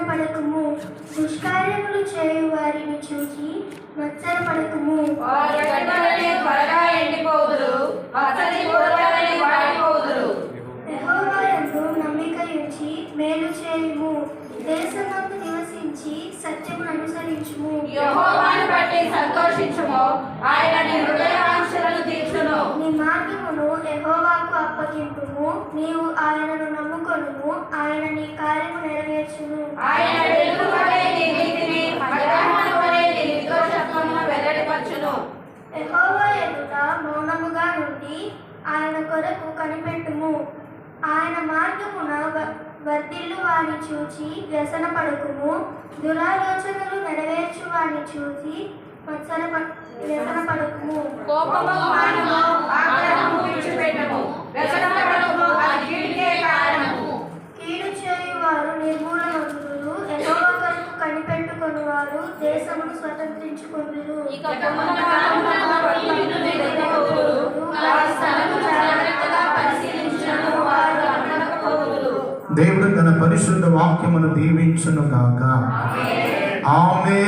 వ్యసనపడకుము దుష్కార్యములు చేయు వారిని చూసి ఉంచి మేలు చేయుము. దేశమందు నివసించి సత్యమును అనుసరించుము. యెహోవాను బట్టి సంతోషించుము. ఆయన నీ హృదయవాంఛలను తీర్చును. నీ మార్గమును యెహోవాకు అప్పగింపుము. నీవు ఆయనను నమ్ముకొనుము. ఆయన నీ కార్యము నెరవేర్చును ఆయన వెలుగు వలె నీ నీతిని మధ్యాహ్నం వలె నీ నిర్దోషత్వమును వెల్లడిపరచును. యెహోవా ఎదుట మౌనముగా నుండి ఆయన కొరకు కనిపెట్టుము. ఆయన మార్గమున వ- వర్ధిల్లు వారిని చూచి వ్యసన పడుకుము దురాలోచనలు నెరవేర్చు వారిని చూసి మత్సర వ్యసన పడుకుము కోపము మానము వారు అన్నకపోదురు దేవుడు తన పరిశుద్ధ వాక్యమును దీవించును గాక. ఆమె